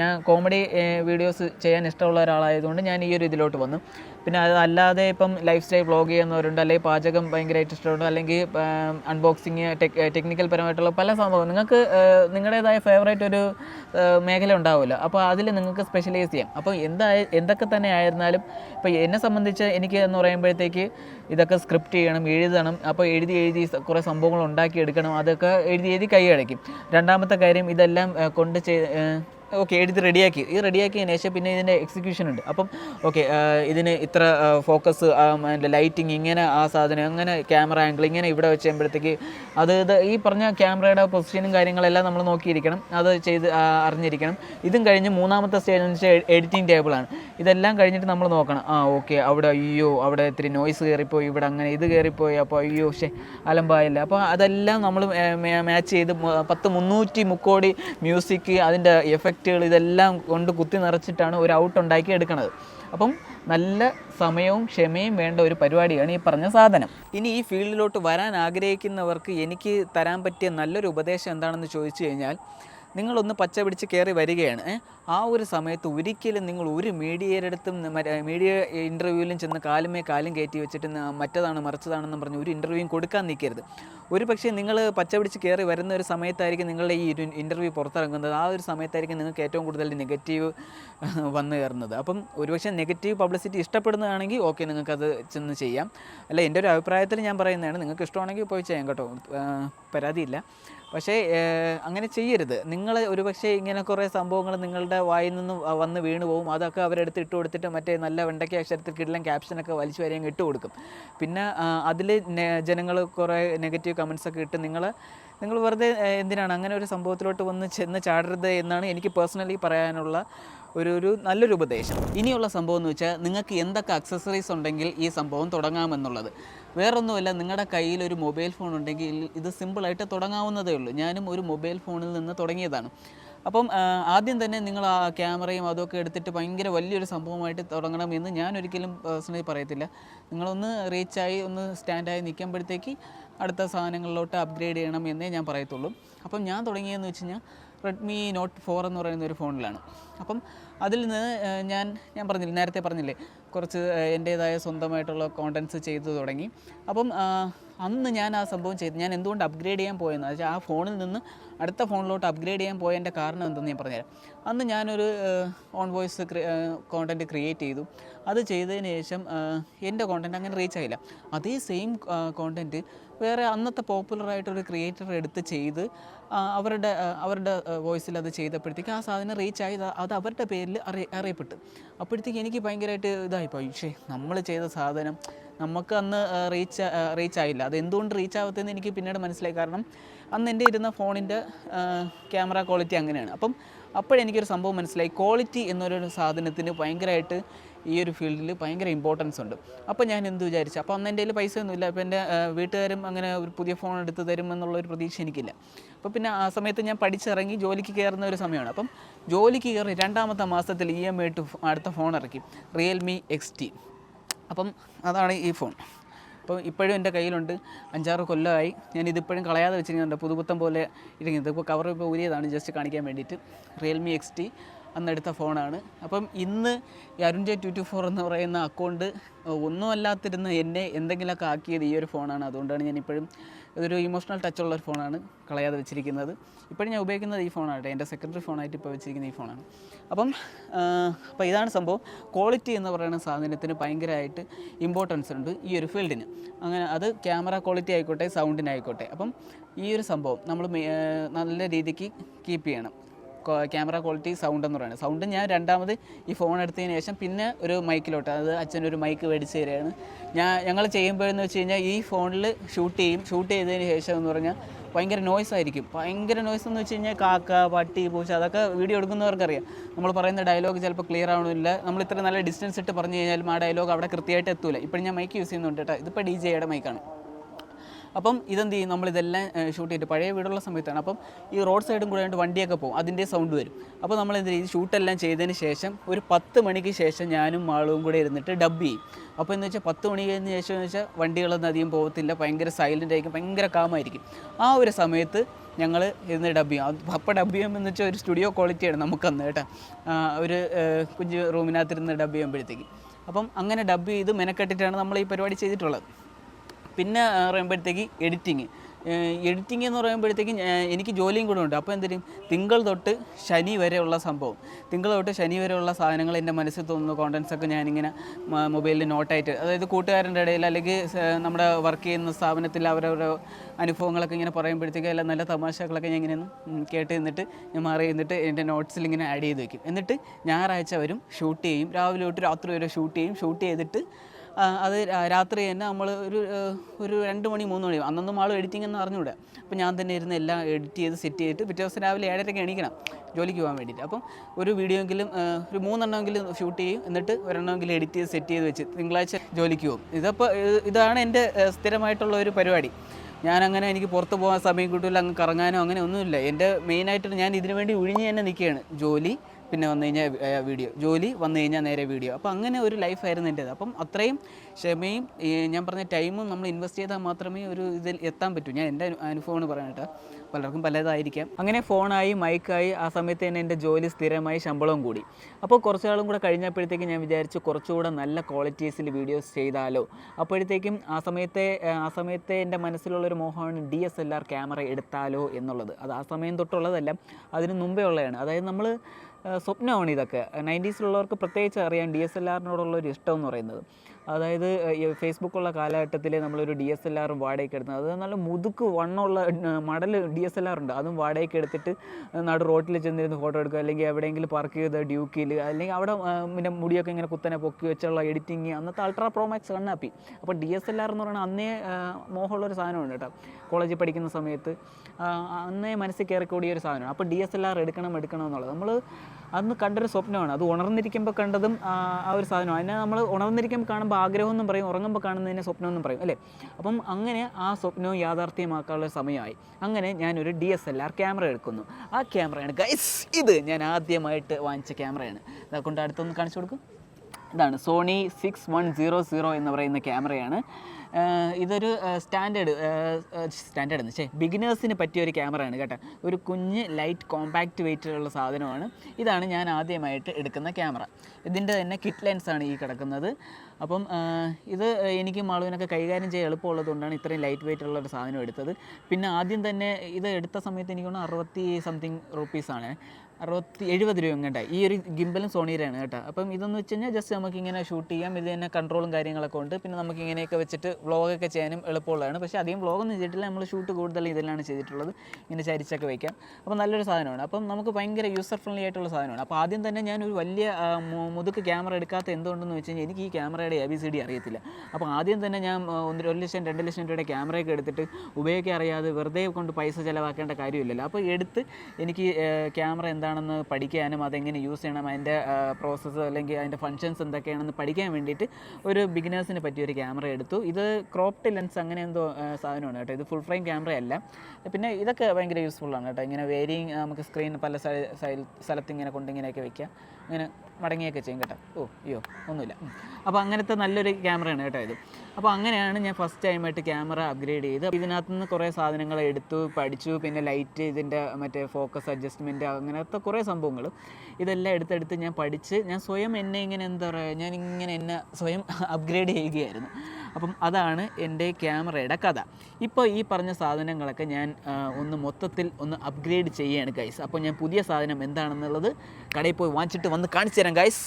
ഞാൻ കോമഡി വീഡിയോസ് ചെയ്യാൻ ഇഷ്ടമുള്ള ഒരാളായതുകൊണ്ട് ഞാൻ ഈ ഒരു ഇതിലോട്ട് വന്നു. പിന്നെ അത് അല്ലാതെ ഇപ്പം ലൈഫ് സ്റ്റൈൽ വ്ളോഗ് ചെയ്യുന്നവരുണ്ട് അല്ലെങ്കിൽ പാചകം ഭയങ്കരമായിട്ട് ഇഷ്ടമുണ്ട് അല്ലെങ്കിൽ അൺബോക്സിങ് ടെക് ടെക്നിക്കൽ പരമായിട്ടുള്ള പല സംഭവം നിങ്ങൾക്ക് നിങ്ങളുടേതായ ഫേവറേറ്റ് ഒരു മേഖല ഉണ്ടാവുമല്ലോ. അപ്പോൾ അതിൽ നിങ്ങൾക്ക് സ്പെഷ്യലൈസ് ചെയ്യാം. അപ്പോൾ എന്തായ എന്തൊക്കെ തന്നെ ആയിരുന്നാലും ഇപ്പോൾ എന്നെ സംബന്ധിച്ച് എനിക്ക് എന്ന് പറയുമ്പോഴത്തേക്ക് ഇതൊക്കെ സ്ക്രിപ്റ്റ് ചെയ്യണം എഴുതണം അപ്പോൾ എഴുതി എഴുതി കുറേ സംഭവങ്ങൾ ഉണ്ടാക്കിയെടുക്കണം അതൊക്കെ എഴുതി എഴുതി കൈയടക്കും. രണ്ടാമത്തെ കാര്യം ഇതെല്ലാം കൊണ്ട് ചെയ് ഓക്കെ എഴുതി റെഡിയാക്കി ഈ റെഡിയാക്കിയതിന് ശേഷം പിന്നെ ഇതിന്റെ എക്സിക്യൂഷൻ ഉണ്ട്. അപ്പം ഓക്കെ ഇതിന് ഇത്ര ഫോക്കസ് ലൈറ്റിങ് ഇങ്ങനെ ആ സാധനം അങ്ങനെ ക്യാമറ ആംഗിൾ ഇങ്ങനെ ഇവിടെ വെച്ച് അത് ഇത് ഈ പറഞ്ഞ ക്യാമറയുടെ പൊസിഷനും കാര്യങ്ങളെല്ലാം നമ്മൾ നോക്കിയിരിക്കണം. അത് ചെയ്ത് അറിഞ്ഞിരിക്കണം. ഇതും കഴിഞ്ഞ് മൂന്നാമത്തെ സ്റ്റേജ് എന്ന് വെച്ചാൽ എഡിറ്റിംഗ് ടേബിളാണ് ഇതെല്ലാം കഴിഞ്ഞിട്ട് നമ്മൾ നോക്കണം. ആ ഓക്കെ അവിടെ അയ്യോ അവിടെ ഇത്തിരി നോയ്സ് കയറിപ്പോയി ഇവിടെ അങ്ങനെ ഇത് കയറിപ്പോയി അപ്പോൾ അയ്യോ പക്ഷേ അലമ്പായില്ല. അപ്പോൾ അതെല്ലാം നമ്മൾ മാച്ച് ചെയ്ത് പത്ത് മുന്നൂറ്റി മുക്കോടി മ്യൂസിക് അതിന്റെ എഫക്റ്റുകൾ ഇതെല്ലാം കൊണ്ട് കുത്തി നിറച്ചിട്ടാണ് ഒരു ഔട്ട് ഉണ്ടാക്കി എടുക്കുന്നത് അപ്പം നല്ല സമയവും ക്ഷമയും വേണ്ട ഒരു പരിപാടിയാണ് ഈ പറഞ്ഞ സാധനം. ഇനി ഈ ഫീൽഡിലോട്ട് വരാൻ ആഗ്രഹിക്കുന്നവർക്ക് എനിക്ക് തരാൻ പറ്റിയ നല്ലൊരു ഉപദേശം എന്താണെന്ന് ചോദിച്ചു കഴിഞ്ഞാൽ നിങ്ങളൊന്ന് പച്ച പിടിച്ച് കയറി വരികയാണ്. ആ ഒരു സമയത്ത് ഒരിക്കലും നിങ്ങൾ ഒരു മീഡിയയുടെ അടുത്തും മീഡിയ ഇന്റർവ്യൂവിലും ചെന്ന് കാലുമേ കാലും കയറ്റി വെച്ചിട്ട് മറ്റതാണ് മറിച്ചതാണെന്നും പറഞ്ഞ് ഒരു ഇന്റർവ്യൂവും കൊടുക്കാൻ നിൽക്കരുത്. ഒരു പക്ഷേ നിങ്ങൾ പച്ച പിടിച്ച് കയറി വരുന്ന ഒരു സമയത്തായിരിക്കും നിങ്ങളുടെ ഈ ഇന്റർവ്യൂ പുറത്തിറങ്ങുന്നത്. ആ ഒരു സമയത്തായിരിക്കും നിങ്ങൾക്ക് ഏറ്റവും കൂടുതൽ നെഗറ്റീവ് വന്നു കയറുന്നത്. അപ്പം ഒരുപക്ഷെ നെഗറ്റീവ് പബ്ലിസിറ്റി ഇഷ്ടപ്പെടുന്നതാണെങ്കിൽ ഓക്കെ നിങ്ങൾക്കത് ചെന്ന് ചെയ്യാം. അല്ല എന്റെ ഒരു അഭിപ്രായത്തിൽ ഞാൻ പറയുന്നതാണ് നിങ്ങൾക്ക് ഇഷ്ടമാണെങ്കിൽ പോയി ചെയ്യാം കേട്ടോ. പരാതിയില്ല. പക്ഷേ അങ്ങനെ ചെയ്യരുത്. നിങ്ങൾ ഒരുപക്ഷെ ഇങ്ങനെ കുറേ സംഭവങ്ങൾ നിങ്ങളുടെ വായിൽ നിന്ന് വന്ന് വീണ് പോകും അതൊക്കെ അവരെടുത്ത് ഇട്ട് കൊടുത്തിട്ട് മറ്റേ നല്ല വെണ്ടയ്ക്ക അക്ഷരത്തിൽ കിടലം ക്യാപ്ഷനൊക്കെ വലിച്ചു വരെയും ഇട്ട് കൊടുക്കും. പിന്നെ അതിൽ ജനങ്ങൾ കുറേ നെഗറ്റീവ് കമൻസ് ഒക്കെ ഇട്ട് നിങ്ങൾ നിങ്ങൾ വെറുതെ എന്തിനാണ് അങ്ങനെ ഒരു സംഭവത്തിലോട്ട് വന്ന് ചെന്ന് ചാടരുത് എന്നാണ് എനിക്ക് പേഴ്സണലി പറയാനുള്ള ഒരു ഒരു നല്ലൊരു ഉപദേശം. ഇനിയുള്ള സംഭവം എന്ന് വെച്ചാൽ നിങ്ങൾക്ക് എന്തൊക്കെ അക്സസറീസ് ഉണ്ടെങ്കിൽ ഈ സംഭവം തുടങ്ങാമെന്നുള്ളത്. വേറൊന്നുമല്ല നിങ്ങളുടെ കയ്യിൽ ഒരു മൊബൈൽ ഫോൺ ഉണ്ടെങ്കിൽ ഇത് സിമ്പിളായിട്ട് തുടങ്ങാവുന്നതേ ഉള്ളൂ. ഞാനും ഒരു മൊബൈൽ ഫോണിൽ നിന്ന് തുടങ്ങിയതാണ്. അപ്പം ആദ്യം തന്നെ നിങ്ങൾ ആ ക്യാമറയും അതൊക്കെ എടുത്തിട്ട് ഭയങ്കര വലിയൊരു സംഭവമായിട്ട് തുടങ്ങണം എന്ന് ഞാൻ ഒരിക്കലും പേഴ്സണലി പറയത്തില്ല. നിങ്ങളൊന്ന് റീച്ചായി ഒന്ന് സ്റ്റാൻഡായി നിൽക്കുമ്പോഴത്തേക്ക് അടുത്ത സാധനങ്ങളിലോട്ട് അപ്ഗ്രേഡ് ചെയ്യണം എന്നേ ഞാൻ പറയത്തുള്ളൂ. അപ്പം ഞാൻ തുടങ്ങിയതെന്ന് വെച്ച് കഴിഞ്ഞാൽ റെഡ്മി നോട്ട് ഫോർ എന്ന് പറയുന്ന ഒരു ഫോണിലാണ് അപ്പം അതിൽ നിന്ന് ഞാൻ ഞാൻ പറഞ്ഞില്ലേ നേരത്തെ പറഞ്ഞില്ലേ കുറച്ച് എന്റേതായ സ്വന്തമായിട്ടുള്ള കോണ്ടൻസ് ചെയ്തു തുടങ്ങി. അപ്പം അന്ന് ഞാൻ ആ സംഭവം ചെയ്തു ഞാൻ എന്തുകൊണ്ട് അപ്ഗ്രേഡ് ചെയ്യാൻ പോയെന്ന് വെച്ചാൽ ആ ഫോണിൽ നിന്ന് അടുത്ത ഫോണിലോട്ട് അപ്ഗ്രേഡ് ചെയ്യാൻ പോയതിന്റെ കാരണം എന്തെന്ന് ഞാൻ പറഞ്ഞുതരാം. അന്ന് ഞാനൊരു ഓൺ വോയിസ് കോണ്ടന്റ് ക്രിയേറ്റ് ചെയ്തു. അത് ചെയ്തതിന് ശേഷം എന്റെ കോണ്ടന്റ് അങ്ങനെ റീച്ച് ആയില്ല. അതേ സെയിം കോണ്ടന്റ് വേറെ അന്നത്തെ പോപ്പുലറായിട്ടൊരു ക്രിയേറ്റർ എടുത്ത് ചെയ്ത് അവരുടെ അവരുടെ വോയിസിൽ അത് ചെയ്തപ്പോഴത്തേക്ക് ആ സാധനം റീച്ച് ആയി. അത് അവരുടെ പേരിൽ അറിയ അറിയപ്പെട്ടു. അപ്പോഴത്തേക്ക് എനിക്ക് ഭയങ്കരമായിട്ട് ഇതായിപ്പോയി പക്ഷേ നമ്മൾ ചെയ്ത സാധനം നമുക്ക് അന്ന് റീച്ച് റീച്ച് ആയില്ല. അത് എന്തുകൊണ്ട് റീച്ച് ആവത്തെന്ന് എനിക്ക് പിന്നീട് മനസ്സിലായി. കാരണം അന്ന് എന്റെ ഇരുന്ന ഫോണിന്റെ ക്യാമറ ക്വാളിറ്റി അങ്ങനെയാണ്. അപ്പം അപ്പോഴെനിക്കൊരു സംഭവം മനസ്സിലായി. ക്വാളിറ്റി എന്നൊരു സാധനത്തിന് ഭയങ്കരമായിട്ട് ഈ ഒരു ഫീൽഡിൽ ഭയങ്കര ഇമ്പോർട്ടൻസ് ഉണ്ട്. അപ്പോൾ ഞാൻ എന്ത് വിചാരിച്ചു? അപ്പോൾ അന്ന് എന്റെ കയ്യിൽ പൈസ ഒന്നുമില്ല അപ്പോൾ എന്റെ വീട്ടുകാരും അങ്ങനെ ഒരു പുതിയ ഫോൺ എടുത്ത് തരും തരുമെന്നുള്ളൊരു പ്രതീക്ഷ എനിക്കില്ല. അപ്പോൾ പിന്നെ ആ സമയത്ത് ഞാൻ പഠിച്ചിറങ്ങി ജോലിക്ക് കയറുന്ന ഒരു സമയമാണ്. അപ്പം ജോലിക്ക് കയറി രണ്ടാമത്തെ മാസത്തിൽ ഇ എം ഐ അടുത്ത ഫോൺ ഇറക്കി. റിയൽമി എക്സ് ടി അപ്പം അതാണ് ഈ ഫോൺ അപ്പോൾ ഇപ്പോഴും എന്റെ കയ്യിലുണ്ട്. അഞ്ചാറ് കൊല്ലമായി ഞാൻ ഇതിപ്പോഴും കളയാതെ വെച്ചിരിക്കുന്നുണ്ട്. പുതുപുത്തം പോലെ ഇരിക്കുന്നത്. ഇപ്പോൾ കവർ ഇപ്പോൾ ഊരിയതാണ് ജസ്റ്റ് കാണിക്കാൻ വേണ്ടിയിട്ട്. റിയൽമി എക്സ് ടി അന്നെടുത്ത ഫോണാണ്. അപ്പം ഇന്ന് Arun J two two four എന്ന് പറയുന്ന അക്കൗണ്ട് ഒന്നുമല്ലാത്തിരുന്ന എന്നെ എന്തെങ്കിലുമൊക്കെ ആക്കിയത് ഈ ഒരു ഫോണാണ്. അതുകൊണ്ടാണ് ഞാൻ ഇപ്പോഴും ഇതൊരു ഇമോഷണൽ ടച്ചുള്ള ഒരു ഫോണാണ് കളയാതെ വെച്ചിരിക്കുന്നത്. ഇപ്പോഴും ഞാൻ ഉപയോഗിക്കുന്നത് ഈ ഫോണാണ്. എന്റെ സെക്കൻഡറി ഫോണായിട്ട് ഇപ്പോൾ വെച്ചിരിക്കുന്ന ഈ ഫോണാണ്. അപ്പം അപ്പോൾ ഇതാണ് സംഭവം. ക്വാളിറ്റി എന്ന് പറയുന്ന സാധനത്തിന് ഭയങ്കരമായിട്ട് ഇമ്പോർട്ടൻസ് ഉണ്ട് ഈ ഒരു ഫീൽഡിന് അങ്ങനെ അത് ക്യാമറ ക്വാളിറ്റി ആയിക്കോട്ടെ സൗണ്ടിനായിക്കോട്ടെ അപ്പം ഈ ഒരു സംഭവം നമ്മൾ നല്ല രീതിക്ക് കീപ്പ് ചെയ്യണം. ക്യാമറ ക്വാളിറ്റി സൗണ്ട് എന്ന് പറയുന്നത്. സൗണ്ട് ഞാൻ രണ്ടാമത് ഈ ഫോൺ എടുത്തതിന് ശേഷം പിന്നെ ഒരു മൈക്കിലോട്ട് അത് അച്ഛനൊരു മൈക്ക് മേടിച്ച് തരികയാണ് ഞാൻ ഞങ്ങൾ ചെയ്യുമ്പോഴെന്ന് വെച്ച് കഴിഞ്ഞാൽ ഈ ഫോണിൽ ഷൂട്ട് ചെയ്യും. ഷൂട്ട് ചെയ്തതിന് ശേഷം എന്ന് പറഞ്ഞാൽ ഭയങ്കര നോയ്സ് ആയിരിക്കും. ഭയങ്കര നോയ്സ് എന്ന് വെച്ച് കഴിഞ്ഞാൽ കാക്ക പട്ടി പൂച്ച അതൊക്കെ വീഡിയോ എടുക്കുന്നവർക്കറിയാം. നമ്മൾ പറയുന്ന ഡയലോഗ് ചിലപ്പോൾ ക്ലിയർ ആവണമില്ല നമ്മൾ ഇത്ര നല്ല ഡിസ്റ്റൻസ് ഇട്ട് പറഞ്ഞു കഴിഞ്ഞാലും ആ ഡയലോഗ് അവിടെ കൃത്യമായിട്ട് എത്തൂല. ഇപ്പോഴും ഞാൻ മൈക്ക് യൂസ് ചെയ്യുന്നുണ്ട് കേട്ടോ. ഇതിപ്പോൾ ഡി ജെയുടെ മൈക്കാണ് അപ്പം ഇതെന്ത് ചെയ്യും? നമ്മളിതെല്ലാം ഷൂട്ട് ചെയ്തിട്ട് പഴയ വീടുള്ള സമയത്താണ്. അപ്പം ഈ റോഡ് സൈഡും കൂടെ ആയിട്ട് വണ്ടിയൊക്കെ പോകും. അതിന്റെ സൗണ്ട് വരും. അപ്പോൾ നമ്മൾ എന്ത് ചെയ്യും ഷൂട്ടെല്ലാം ചെയ്തതിന് ശേഷം ഒരു പത്ത് മണിക്ക് ശേഷം ഞാനും മാളും കൂടെ ഇരുന്നിട്ട് ഡബ് ചെയ്യും. അപ്പോൾ എന്ന് വെച്ചാൽ പത്ത് മണി കഴിഞ്ഞ ശേഷം എന്ന് വെച്ചാൽ വണ്ടികളൊന്നും അധികം പോകത്തില്ല. ഭയങ്കര സൈലന്റ് ആയിരിക്കും. ഭയങ്കര കാമായിരിക്കും ആ ഒരു സമയത്ത് ഞങ്ങൾ ഇരുന്ന് ഡബ് ചെയ്യും. അപ്പം ഡബ് ചെയ്യുമ്പോൾ വെച്ചാൽ ഒരു സ്റ്റുഡിയോ ക്വാളിറ്റി ആണ് നമുക്കന്ന് കേട്ടോ. ഒരു കുഞ്ഞ് റൂമിനകത്തിരുന്ന് ഡബ് ചെയ്യുമ്പോഴത്തേക്ക്. അപ്പം അങ്ങനെ ഡബ് ചെയ്ത് മെനക്കെട്ടിട്ടാണ് നമ്മൾ ഈ പരിപാടി ചെയ്തിട്ടുള്ളത്. പിന്നെ പറയുമ്പോഴത്തേക്ക് എഡിറ്റിങ് എഡിറ്റിംഗ് എന്ന് പറയുമ്പോഴത്തേക്കും എനിക്ക് ജോലിയും കൂടെ ഉണ്ട്. അപ്പോൾ എന്തെങ്കിലും തിങ്കൾ തൊട്ട് ശനി വരെയുള്ള സംഭവം. തിങ്കൾ തൊട്ട് ശനി വരെയുള്ള സാധനങ്ങൾ എന്റെ മനസ്സിൽ തോന്നുന്ന കോണ്ടൻസ് ഒക്കെ ഞാനിങ്ങനെ മൊബൈലിൽ നോട്ടായിട്ട് അതായത് കൂട്ടുകാരന്റെ ഇടയിൽ അല്ലെങ്കിൽ നമ്മുടെ വർക്ക് ചെയ്യുന്ന സ്ഥാപനത്തിൽ അവരവരുടെ അനുഭവങ്ങളൊക്കെ ഇങ്ങനെ പറയുമ്പോഴത്തേക്ക് എല്ലാം നല്ല തമാശകളൊക്കെ ഞാൻ ഇങ്ങനെ കേട്ട് നിന്നിട്ട് ഞാൻ മാറി നിന്നിട്ട് എന്റെ നോട്ട്സിൽ ഇങ്ങനെ ആഡ് ചെയ്ത് വയ്ക്കും എന്നിട്ട് ഞായറാഴ്ച വരും ഷൂട്ട് ചെയ്യും. രാവിലെ തൊട്ട് രാത്രി വരെ ഷൂട്ട് ചെയ്യും. ഷൂട്ട് ചെയ്തിട്ട് അത് രാത്രി തന്നെ നമ്മൾ ഒരു ഒരു രണ്ട് മണി മൂന്ന് മണി അന്നൊന്നും ആൾ എഡിറ്റിംഗ് എന്ന് അറിഞ്ഞൂടെ. അപ്പോൾ ഞാൻ തന്നെ ഇരുന്ന് എല്ലാം എഡിറ്റ് ചെയ്ത് സെറ്റ് ചെയ്തിട്ട് പിറ്റേ ദിവസം രാവിലെ ഏഴരയ്ക്ക് എണീക്കണം ജോലിക്ക് പോകാൻ വേണ്ടിയിട്ട് അപ്പം ഒരു വീഡിയോ എങ്കിലും ഒരു മൂന്നെണ്ണമെങ്കിലും ഷൂട്ട് ചെയ്യും എന്നിട്ട് ഒരെണ്ണമെങ്കിലും എഡിറ്റ് ചെയ്ത് സെറ്റ് ചെയ്ത് വെച്ച് തിങ്കളാഴ്ച ജോലിക്ക് പോകും. ഇതപ്പോൾ ഇതാണ് എന്റെ സ്ഥിരമായിട്ടുള്ള ഒരു പരിപാടി. ഞാനങ്ങനെ എനിക്ക് പുറത്ത് പോകാൻ സമയം കിട്ടില്ല അങ്ങ് കറങ്ങാനോ അങ്ങനെ ഒന്നുമില്ല. എന്റെ മെയിനായിട്ട് ഞാൻ ഇതിനു വേണ്ടി ഒഴിഞ്ഞ് തന്നെ നിൽക്കുകയാണ്. ജോലി പിന്നെ വന്നു കഴിഞ്ഞാൽ വീഡിയോ. ജോലി വന്നു കഴിഞ്ഞാൽ നേരെ വീഡിയോ. അപ്പോൾ അങ്ങനെ ഒരു ലൈഫായിരുന്നു എന്റേത്. അപ്പം അത്രയും ക്ഷമയും ഞാൻ പറഞ്ഞ ടൈമും നമ്മൾ ഇൻവെസ്റ്റ് ചെയ്താൽ മാത്രമേ ഒരു ഇതിൽ എത്താൻ പറ്റൂ. ഞാൻ എന്റെ അനു- അനുഭവമാണ് പറയാനായിട്ട് പലർക്കും പലതായിരിക്കാം. അങ്ങനെ ഫോണായി മൈക്കായി ആ സമയത്ത് തന്നെ എന്റെ ജോലി സ്ഥിരമായി ശമ്പളവും കൂടി. അപ്പോൾ കുറച്ച് നാളും കൂടെ കഴിഞ്ഞപ്പോഴത്തേക്കും ഞാൻ വിചാരിച്ചു കുറച്ചുകൂടെ നല്ല ക്വാളിറ്റീസിൽ വീഡിയോസ് ചെയ്താലോ. അപ്പോഴത്തേക്കും ആ സമയത്തെ ആ സമയത്തെ എന്റെ മനസ്സിലുള്ളൊരു മോഹമാണ് D S L R camera എടുത്താലോ എന്നുള്ളത്. അത് ആ സമയം തൊട്ടുള്ളതല്ല അതിന് മുമ്പേ ഉള്ളതാണ്. അതായത് നമ്മൾ സ്വപ്നമാണ് ഇതൊക്കെ നയന്റീസിലുള്ളവർക്ക് പ്രത്യേകിച്ച് അറിയാം ഡി എസ് എൽ ആറിനോടുള്ള ഒരു ഇഷ്ടം എന്ന് പറയുന്നത്. അതായത് ഫേസ്ബുക്ക് ഉള്ള കാലഘട്ടത്തിൽ നമ്മളൊരു ഡി എസ് എൽ ആറും വാടകയ്ക്ക് എടുത്തത് അത് നല്ല മുതുക്ക് വണ്ണമുള്ള മടൽ ഡി എസ് എൽ ആർ ഉണ്ട്. അതും വാടകയ്ക്ക് എടുത്തിട്ട് നട റോട്ടിൽ ചെന്നിരുന്ന് ഫോട്ടോ എടുക്കുക. അല്ലെങ്കിൽ എവിടെയെങ്കിലും പാർക്ക് ചെയ്ത ഡ്യൂക്കിയിൽ അല്ലെങ്കിൽ അവിടെ പിന്നെ മുടിയൊക്കെ ഇങ്ങനെ കുത്തനെ പൊക്കി വെച്ചുള്ള എഡിറ്റിങ് അന്നത്തെ അൾട്രാ പ്രോമാക്സ് കണ്ണാപ്പി അപ്പോൾ ഡി എസ് എൽ ആർ എന്ന് പറയുന്നത് അന്നേ മോഹമുള്ള സാധനമാണ് കേട്ടോ. കോളേജിൽ പഠിക്കുന്ന സമയത്ത് അന്നേ മനസ്സിൽ കയറിക്കൂടിയ ഒരു സാധനമാണ്. അപ്പോൾ ഡി എസ് എൽ ആർ എടുക്കണം എടുക്കണം എന്നുള്ളത്. നമ്മൾ അന്ന് കണ്ടൊരു സ്വപ്നമാണ്. അത് ഉണർന്നിരിക്കുമ്പോൾ കണ്ടതും ആ ഒരു സാധനമാണ്. അതിനെ നമ്മൾ ഉണർന്നിരിക്കുമ്പോൾ കാണുമ്പോൾ ആഗ്രഹം എന്നും പറയും ഉറങ്ങുമ്പോൾ കാണുന്നതിനെ സ്വപ്നം എന്നും പറയും അല്ലേ? അപ്പം അങ്ങനെ ആ സ്വപ്നവും യാഥാർത്ഥ്യമാക്കാനുള്ള സമയമായി. അങ്ങനെ ഞാനൊരു D S L R camera എടുക്കുന്നു. ആ ക്യാമറയാണ് ഗൈസ് ഇത് ഞാൻ ആദ്യമായിട്ട് വാങ്ങിച്ച ക്യാമറയാണ്. അതുകൊണ്ട് അടുത്തൊന്ന് കാണിച്ചു കൊടുക്കും. ഇതാണ് Sony six one zero zero എന്ന് പറയുന്ന ക്യാമറയാണ്. ഇതൊരു സ്റ്റാൻഡേർഡ് സ്റ്റാൻഡേർഡ് എന്ന് വെച്ചാൽ ബിഗിനേഴ്സിന് പറ്റിയ ഒരു ക്യാമറയാണ് കേട്ടോ. ഒരു കുഞ്ഞ് ലൈറ്റ് കോമ്പാക്റ്റ് വെയിറ്റുള്ള സാധനമാണ്. ഇതാണ് ഞാൻ ആദ്യമായിട്ട് എടുക്കുന്ന ക്യാമറ. ഇതിന്റെ തന്നെ കിറ്റ് ലെൻസ് ആണ് ഈ കിടക്കുന്നത്. അപ്പം ഇത് എനിക്ക് മാളുവിനൊക്കെ കൈകാര്യം ചെയ്യാൻ എളുപ്പമുള്ളതുകൊണ്ടാണ് ഇത്രയും ലൈറ്റ് വെയിറ്റ് ഉള്ള ഒരു സാധനം എടുത്തത്. പിന്നെ ആദ്യം തന്നെ ഇത് എടുത്ത സമയത്ത് എനിക്ക് അറുപത്തി സംതിങ് റുപ്പീസാണ് അറുപത്തി എഴുപത് രൂപ എങ്ങാണ്ടായി ഈ ഒരു ഗിംബലും സോണിയിലാണ് കേട്ടോ. അപ്പം ഇതെന്ന് വെച്ച് കഴിഞ്ഞാൽ ജസ്റ്റ് നമുക്ക് ഇങ്ങനെ ഷൂട്ട് ചെയ്യാം. ഇത് തന്നെ കൺട്രോളും കാര്യങ്ങളൊക്കെ ഉണ്ട്. പിന്നെ നമുക്ക് ഇങ്ങനെയൊക്കെ വെച്ചിട്ട് വ്ളോഗൊക്കെ ചെയ്യാനും എളുപ്പമുള്ളതാണ്. പക്ഷേ അധികം വ്ളോഗൊന്നും ചെയ്തിട്ടില്ല. നമ്മൾ ഷൂട്ട് കൂടുതൽ ഇതിലാണ് ചെയ്തിട്ടുള്ളത്. ഇങ്ങനെ ചരിച്ചൊക്കെ വയ്ക്കാം അപ്പം നല്ലൊരു സാധനമാണ്. അപ്പം നമുക്ക് ഭയങ്കര യൂസർ ഫ്രണ്ട്ലി ആയിട്ടുള്ള സാധനമാണ്. അപ്പോൾ ആദ്യം തന്നെ ഞാൻ ഒരു വലിയ മുതുക്ക് ക്യാമറ എടുക്കാത്ത എന്തുകൊണ്ടെന്ന് വെച്ച് കഴിഞ്ഞാൽ എനിക്ക് ഈ ക്യാമറയുടെ എ ബി സി ഡി അറിയത്തില്ല. അപ്പോൾ ആദ്യം തന്നെ ഞാൻ ഒന്ന് ഒരു ലക്ഷം രണ്ട് ലക്ഷം രൂപയുടെ ക്യാമറയൊക്കെ എടുത്തിട്ട് ഉപയോഗിക്കാൻ അറിയാതെ വെറുതെ കൊണ്ട് പൈസ ചിലവാക്കേണ്ട കാര്യമില്ലല്ലോ. അപ്പോൾ എടുത്ത് എനിക്ക് ക്യാമറ എന്താണെന്ന് പഠിക്കാനും അതെങ്ങനെ യൂസ് ചെയ്യണം അതിന്റെ പ്രോസസ്സ് അല്ലെങ്കിൽ അതിന്റെ ഫങ്ഷൻസ് എന്തൊക്കെയാണെന്ന് പഠിക്കാൻ വേണ്ടിയിട്ട് ഒരു ബിഗിനേഴ്സിന് പറ്റിയ ഒരു ക്യാമറ എടുത്തു. ഇത് ക്രോപ്ഡ് ലെൻസ് അങ്ങനെ എന്തോ സാധനമാണ് കേട്ടോ. ഇത് ഫുൾ ഫ്രെയിം ക്യാമറയല്ല പിന്നെ ഇതൊക്കെ ഭയങ്കര യൂസ്ഫുള്ളാണ് കേട്ടോ. ഇങ്ങനെ വേരിയിങ് നമുക്ക് സ്ക്രീൻ പല സ്ഥല- സ്ഥല- സ്ഥലത്ത് ഇങ്ങനെ കൊണ്ട് ഇങ്ങനെയൊക്കെ വെക്കാം. ഇങ്ങനെ മടങ്ങിയൊക്കെ ചെയ്യും കേട്ടോ. ഓ അയ്യോ ഒന്നുമില്ല. അപ്പോൾ അങ്ങനത്തെ നല്ലൊരു ക്യാമറയാണ് കേട്ടോ ഇത്. അപ്പോൾ അങ്ങനെയാണ് ഞാൻ ഫസ്റ്റ് ടൈമായിട്ട് ക്യാമറ അപ്ഗ്രേഡ് ചെയ്ത് ഇതിനകത്ത് നിന്ന് കുറേ സാധനങ്ങൾ എടുത്തു പഠിച്ചു പിന്നെ ലൈറ്റ് ഇതിന്റെ മറ്റേ ഫോക്കസ് അഡ്ജസ്റ്റ്മെന്റ് അങ്ങനത്തെ കുറേ സംഭവങ്ങൾ ഇതെല്ലാം എടുത്തെടുത്ത് ഞാൻ പഠിച്ച് ഞാൻ സ്വയം എന്നെ ഇങ്ങനെ എന്താ പറയുക ഞാൻ ഇങ്ങനെ എന്നെ സ്വയം അപ്ഗ്രേഡ് ചെയ്യുകയായിരുന്നു. അപ്പം അതാണ് എന്റെ ക്യാമറയുടെ കഥ. ഇപ്പോൾ ഈ പറഞ്ഞ സാധനങ്ങളൊക്കെ ഞാൻ ഒന്ന് മൊത്തത്തിൽ ഒന്ന് അപ്ഗ്രേഡ് ചെയ്യുകയാണ് ഗൈസ് അപ്പോൾ ഞാൻ പുതിയ സാധനം എന്താണെന്നുള്ളത് കടയിൽ പോയി വാങ്ങിച്ചിട്ട് വന്ന് കാണിച്ചു തരാം ഗൈസ്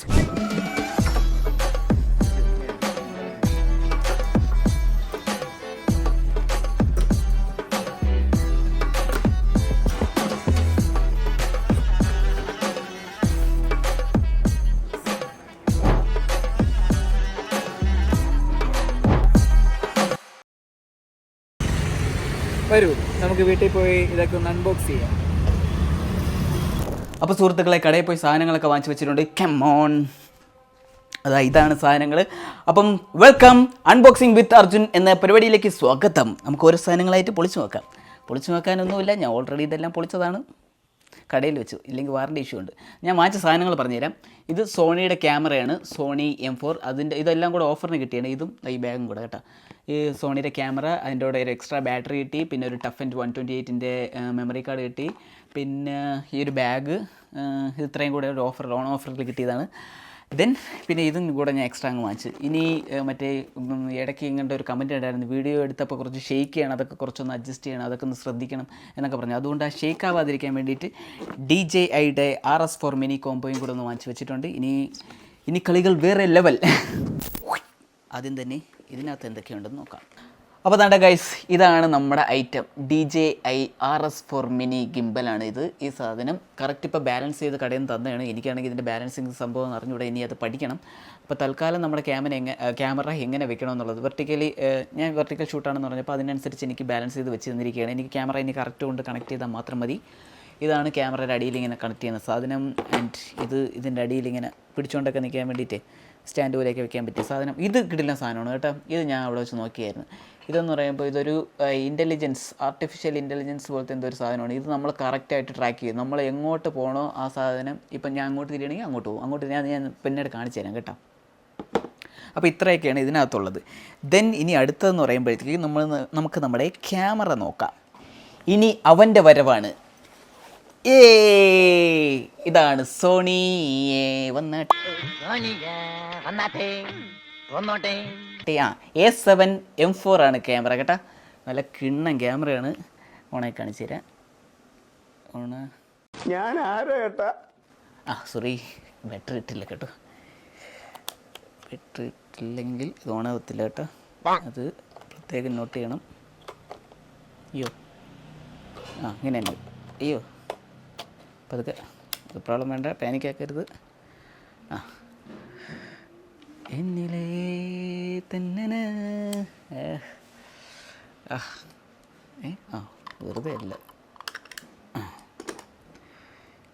നമുക്ക് വീട്ടിൽ പോയി ഇതൊക്കെ ഒന്ന് അൺബോക്സ് ചെയ്യാം. അപ്പോൾ സുഹൃത്തുക്കളെ കടയിൽ പോയി സാധനങ്ങളൊക്കെ വാങ്ങിച്ചു വെച്ചിട്ടുണ്ട്. കെമോൺ അതാ ഇതാണ് സാധനങ്ങൾ അപ്പം വെൽക്കം അൺബോക്സിംഗ് വിത്ത് അർജുൻ എന്ന പരിപാടിയിലേക്ക് സ്വാഗതം. നമുക്ക് ഓരോ സാധനങ്ങളായിട്ട് പൊളിച്ചു നോക്കാം. പൊളിച്ചു നോക്കാനൊന്നുമില്ല ഞാൻ ഓൾറെഡി ഇതെല്ലാം പൊളിച്ചതാണ്. കടയിൽ വെച്ചു ഇല്ലെങ്കിൽ വാറണ്ടി ഇഷ്യൂ ഉണ്ട്. ഞാൻ വാങ്ങിച്ച സാധനങ്ങൾ പറഞ്ഞുതരാം. ഇത് സോണിയുടെ ക്യാമറയാണ് സോണി എം ഫോർ അതിന്റെ ഇതെല്ലാം കൂടെ ഓഫറിന് കിട്ടിയാണ് ഇതും ഈ ബാഗും കൂടെ കേട്ടോ. ഈ സോണിയുടെ ക്യാമറ അതിന്റെ കൂടെ ഒരു എക്സ്ട്രാ ബാറ്ററി കിട്ടി പിന്നെ ഒരു ടഫ് ആൻഡ് വൺ ട്വന്റി എയ്റ്റിന്റെ മെമ്മറി കാർഡ് കിട്ടി. പിന്നെ ഈ ഒരു ബാഗ് ഇത് ഇത്രയും കൂടെ ഒരു ഓഫർ ഓൺ ഓഫറിൽ കിട്ടിയതാണ്. ദെൻ പിന്നെ ഇതും കൂടെ ഞാൻ എക്സ്ട്രാ അങ്ങ് വാങ്ങിച്ചു. ഇനി മറ്റേ ഇടയ്ക്ക് ഇങ്ങനത്തെ ഒരു കമന്റ് ഉണ്ടായിരുന്നു. വീഡിയോ എടുത്തപ്പോൾ കുറച്ച് ഷെയ്ക്ക് ചെയ്യണം അതൊക്കെ കുറച്ചൊന്ന് അഡ്ജസ്റ്റ് ചെയ്യണം അതൊക്കെ ഒന്ന് ശ്രദ്ധിക്കണം എന്നൊക്കെ പറഞ്ഞു. അതുകൊണ്ട് ആ ഷെയ്ക്ക് ആവാതിരിക്കാൻ വേണ്ടിയിട്ട് ഡി ജെ ഐയുടെ ആർ എസ് ഫോർ മിനി കോംബോയും കൂടെ ഒന്ന് വാങ്ങിച്ചു വെച്ചിട്ടുണ്ട്. ഇനി ഇനി കളികൾ വേറെ ലെവൽ ആദ്യം തന്നെ ഇതിനകത്ത് എന്തൊക്കെയുണ്ടെന്ന് നോക്കാം. അപ്പോൾ താണ്ട ഗൈസ് ഇതാണ് നമ്മുടെ item D J I R S four mini ഗിംബലാണ് ഇത്. ഈ സാധനം കറക്റ്റ് ഇപ്പോൾ ബാലൻസ് ചെയ്ത് കടയിൽ നിന്ന് തന്നെയാണ്. എനിക്കാണെങ്കിൽ ഇതിന്റെ ബാലൻസിങ് സംഭവം എന്ന് അറിഞ്ഞൂടെ ഇനി അത് പഠിക്കണം. അപ്പോൾ തൽക്കാലം നമ്മുടെ ക്യാമറ എങ്ങനെ ക്യാമറ എങ്ങനെ വെക്കണം എന്നുള്ളത് വെർട്ടിക്കലി ഞാൻ വെർട്ടിക്കൽ ഷൂട്ടാണെന്ന് പറഞ്ഞപ്പോൾ അതിനനുസരിച്ച് എനിക്ക് ബാലൻസ് ചെയ്ത് വെച്ച് തന്നിരിക്കുകയാണ് എനിക്ക് ക്യാമറ ഇനി കറക്റ്റ് കൊണ്ട് കണക്ട് ചെയ്താൽ മാത്രം മതി. ഇതാണ് ക്യാമറയുടെ അടിയിൽ ഇങ്ങനെ കണക്ട് ചെയ്യുന്ന സാധനം. ആൻഡ് ഇത് ഇതിന്റെ അടിയിൽ ഇങ്ങനെ പിടിച്ചുകൊണ്ടൊക്കെ നിൽക്കാൻ വേണ്ടിയിട്ട് സ്റ്റാൻഡ് പോലെയൊക്കെ വെക്കാൻ പറ്റിയ സാധനം. ഇത് കിടിലൻ സാധനമാണ് കേട്ടോ. ഇത് ഞാൻ അവിടെ വെച്ച് നോക്കിയായിരുന്നു. ഇതെന്ന് പറയുമ്പോൾ ഇതൊരു ഇന്റലിജൻസ് ആർട്ടിഫിഷ്യൽ ഇന്റലിജൻസ് പോലത്തെ എന്തോ ഒരു സാധനമാണ്. ഇത് നമ്മൾ കറക്റ്റായിട്ട് ട്രാക്ക് ചെയ്യും. നമ്മൾ എങ്ങോട്ട് പോകണോ ആ സാധനം ഇപ്പം ഞാൻ അങ്ങോട്ട് തിരിയണമെങ്കിൽ അങ്ങോട്ട് പോകും. അങ്ങോട്ട് ഞാൻ ഞാൻ പിന്നീട് കാണിച്ചു തരാം കേട്ടോ. അപ്പോൾ ഇത്രയൊക്കെയാണ് ഇതിനകത്തുള്ളത്. ദെൻ ഇനി അടുത്തതെന്ന് പറയുമ്പോഴത്തേക്ക് നമ്മൾ നമുക്ക് നമ്മുടെ ക്യാമറ നോക്കാം. ഇനി അവന്റെ വരവാണ്. ഏ ഇതാണ് സോണി. വന്നാട്ടെ. ആ എ സെവൻ എം ഫോർ ആണ് ക്യാമറ കേട്ടാ. നല്ല കിണ്ണം ക്യാമറയാണ്. ഓണായി കാണിച്ചു തരാം. ഓണ. ഞാൻ ആരോ കേട്ടാ ആ സോറി ബാറ്ററി ഇട്ടില്ല കേട്ടോ. ബാറ്ററി ഇട്ടില്ലെങ്കിൽ ഇത് ഓണാകത്തില്ല കേട്ടോ. അത് പ്രത്യേകം നോട്ട് ചെയ്യണം. അയ്യോ. ആ ഇങ്ങനെ തന്നെ. അയ്യോ. പതുക്കെ. പ്രോബ്ലം വേണ്ട പാനിക്കാക്കരുത് ആ. എന്നിലേ തന്നെ ആ. ഏ? ആ വെറുതെ അല്ല.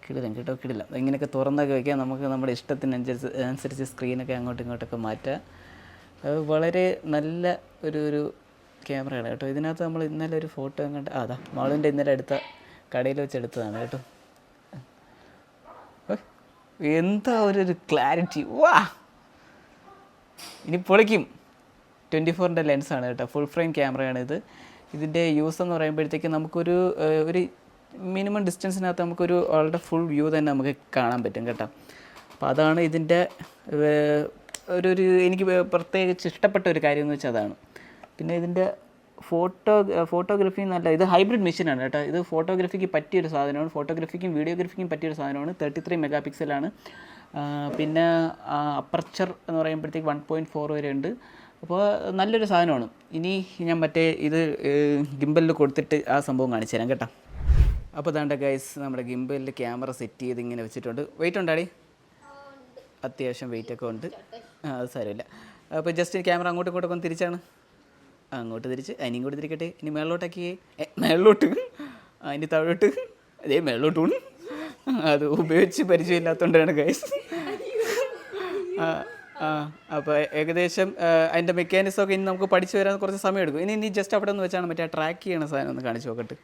കിടിലം കേട്ടോ കിടിലം. ഇങ്ങനെയൊക്കെ തുറന്നൊക്കെ വയ്ക്കാം നമുക്ക് നമ്മുടെ ഇഷ്ടത്തിനനുസരിച്ച് അനുസരിച്ച് സ്ക്രീനൊക്കെ അങ്ങോട്ടും ഇങ്ങോട്ടൊക്കെ മാറ്റാം. വളരെ നല്ല ഒരു ഒരു ക്യാമറയാണ് കേട്ടോ. ഇതിനകത്ത് നമ്മൾ ഇന്നലെ ഒരു ഫോട്ടോ ആ, അതാ മോളിന്റെ ഇന്നലെ എടുത്ത കടയിൽ വെച്ചെടുത്തതാണ് കേട്ടോ. എന്താ ഒരു ക്ലാരിറ്റി വാ. ഇനി പൊളിക്കും. ട്വന്റി ഫോറിന്റെ ലെൻസാണ് കേട്ടോ. ഫുൾ ഫ്രെയിം ക്യാമറയാണ് ഇത്. ഇതിന്റെ യൂസ് എന്ന് പറയുമ്പോഴത്തേക്ക് നമുക്കൊരു ഒരു മിനിമം ഡിസ്റ്റൻസിനകത്ത് നമുക്കൊരു ആളുടെ ഫുൾ വ്യൂ തന്നെ നമുക്ക് കാണാൻ പറ്റും കേട്ടോ. അപ്പോൾ അതാണ് ഇതിന്റെ ഒരു ഒരു എനിക്ക് പ്രത്യേകിച്ച് ഇഷ്ടപ്പെട്ട ഒരു കാര്യം എന്ന് വെച്ചാൽ അതാണ്. പിന്നെ ഇതിന്റെ ഫോട്ടോ ഫോട്ടോഗ്രാഫി എന്നല്ല ഇത് ഹൈബ്രിഡ് മെഷീനാണ് കേട്ടോ. ഇത് ഫോട്ടോഗ്രാഫിക്ക് പറ്റിയൊരു സാധനമാണ്. ഫോട്ടോഗ്രാഫിക്കും വീഡിയോഗ്രാഫിക്കും പറ്റിയൊരു സാധനമാണ്. തേർട്ടി ത്രീ മെഗാ പിക്സലാണ് പിന്നെ അപ്പർച്ചർ എന്ന് പറയുമ്പോഴത്തേക്ക് വൺ പോയിന്റ് ഫോർ വരെ ഉണ്ട്. അപ്പോൾ നല്ലൊരു സാധനമാണ്. ഇനി ഞാൻ മറ്റേ ഇത് ഗിംബലിൽ കൊടുത്തിട്ട് ആ സംഭവം കാണിച്ചു തരാം കേട്ടോ. അപ്പോൾ അതാണ്ട് ഗൈസ് നമ്മുടെ ഗിംബലിൽ ക്യാമറ സെറ്റ് ചെയ്ത് ഇങ്ങനെ വെച്ചിട്ടുണ്ട്. വെയിറ്റ് ഉണ്ടാടി അത്യാവശ്യം വെയിറ്റൊക്കെ ഉണ്ട്. അത് സാരമില്ല. അപ്പോൾ ജസ്റ്റ് ക്യാമറ അങ്ങോട്ടും ഇങ്ങോട്ടൊക്കെ ഒന്ന് തിരിച്ചാണ്. അങ്ങോട്ട് തിരിച്ച് ഇനിയും കൂടി തിരിക്കട്ടെ. ഇനി മേളിലോട്ടാക്കിയേ മേളിലോട്ട്. അതിന്റെ താഴോട്ട്. അതേ മേളിലോട്ട് ഊണ്. അത് ഉപയോഗിച്ച് പരിചയമില്ലാത്തതുകൊണ്ടാണ് ഗൈസ് അപ്പോൾ ഏകദേശം അതിന്റെ മെക്കാനിസം ഒക്കെ ഇനി നമുക്ക് പഠിച്ചു വരാൻ കുറച്ച് സമയം എടുക്കും ഇനി ഇനി ജസ്റ്റ് അവിടെ ഒന്ന് വെച്ചാണ് മറ്റേ ട്രാക്ക് ചെയ്യണ സാധനം ഒന്ന് കാണിച്ചു നോക്കട്ടെ.